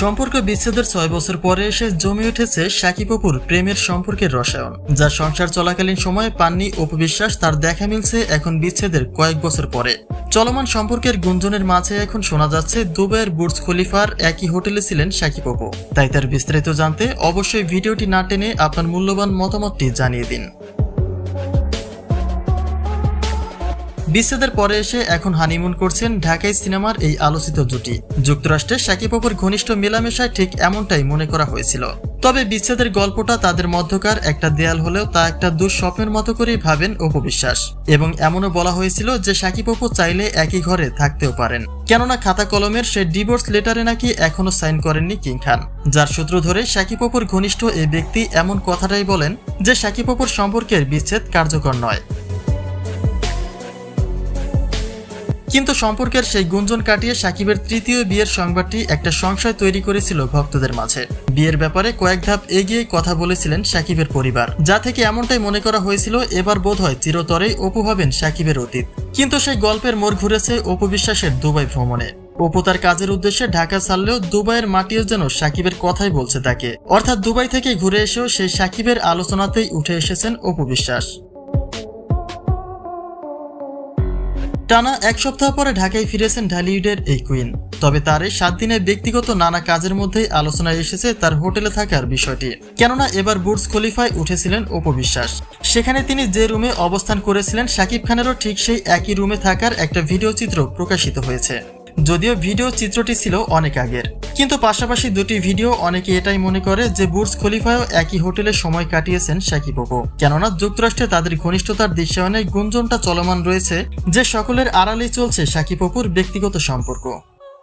সম্পর্ক বিচ্ছেদের ছয় বছর পরে এসে জমে উঠেছে সাকিব অপুর প্রেমের সম্পর্কের রসায়ন, যা সংসার চলাকালীন সময়ে পাননি অপবিশ্বাস তার দেখা মিলছে এখন বিচ্ছেদের কয়েক বছর পরে। চলমান সম্পর্কের গুঞ্জনের মাঝে এখন শোনা যাচ্ছে দুবাইয়ের বুর্জ খলিফার একই হোটেলে ছিলেন সাকিব অপু। তাই তার বিস্তারিত জানতে অবশ্যই ভিডিওটি না টেনে আপনার মূল্যবান মতামতটি জানিয়ে দিন। বিচ্ছেদের পরে এসে এখন হানিমুন করছেন ঢাকাই সিনেমার এই আলোচিত জুটি। যুক্তরাষ্ট্রে সাকিব অপুর ঘনিষ্ঠ মেলামেশায় ঠিক এমনটাই মনে করা হয়েছিল। তবে বিচ্ছেদের গল্পটা তাদের মধ্যকার একটা দেয়াল হলেও তা একটা দুঃস্বপ্নের মতো করেই ভাবেন অপবিশ্বাস। এবং এমনও বলা হয়েছিল যে সাকিব অপু চাইলে একই ঘরে থাকতেও পারেন। কেননা খাতা কলমের সে ডিভোর্স লেটারে নাকি এখনও সাইন করেননি কিং খান। যার সূত্র ধরে সাকিব অপুর ঘনিষ্ঠ এই ব্যক্তি এমন কথাটাই বলেন যে সাকিব অপুর সম্পর্কের বিচ্ছেদ কার্যকর নয়। কিন্তু সম্পর্কের সেই গুঞ্জন কাটিয়ে সাকিবের তৃতীয় বিয়ের সংবাদটি একটা সংশয় তৈরি করেছিল ভক্তদের মাঝে। বিয়ের ব্যাপারে কয়েক ধাপ এগিয়ে কথা বলেছিলেন সাকিবের পরিবার। যা থেকে এমনটাই মনে করা হয়েছিল, এবার বোধহয় চিরতরেই অপু ভাবেন সাকিবের অতীত। কিন্তু সেই গল্পের মোড় ঘুরেছে অপু বিশ্বাসের দুবাই ভ্রমণে। অপু তার কাজের উদ্দেশ্যে ঢাকা ছাড়লেও দুবাইয়ের মাটিও যেন সাকিবের কথাই বলছে তাকে। অর্থাৎ দুবাই থেকে ঘুরে এসেও সেই সাকিবের আলোচনাতেই উঠে এসেছেন অপু বিশ্বাস। টানা এক সপ্তাহ পরে ঢাকায় ফিরেছেন ঢালিউডের এই কুইন। তবে তার এই সাত দিনের ব্যক্তিগত নানা কাজের মধ্যেই আলোচনায় এসেছে তার হোটেলে থাকার বিষয়টি। কেননা এবার বুর্জ খলিফায় উঠেছিলেন উপবিশ্বাস সেখানে তিনি যে রুমে অবস্থান করেছিলেন, শাকিব খানেরও ঠিক সেই একই রুমে থাকার একটা ভিডিও চিত্র প্রকাশিত হয়েছে। যদিও ভিডিও চিত্রটি ছিল অনেক আগের। কিন্তু পাশাপাশি দুটি ভিডিও অনেকে এটাই মনে করে যে বুর্জ খলিফায়ও একই হোটেলে সময় কাটিয়েছেন শাকিব অপু কেননা যুক্তরাষ্ট্রে তাদের ঘনিষ্ঠতার দৃশ্যায়নে গুঞ্জনটা চলমান রয়েছে যে সকলের আড়ালেই চলছে শাকিব অপুর ব্যক্তিগত সম্পর্ক।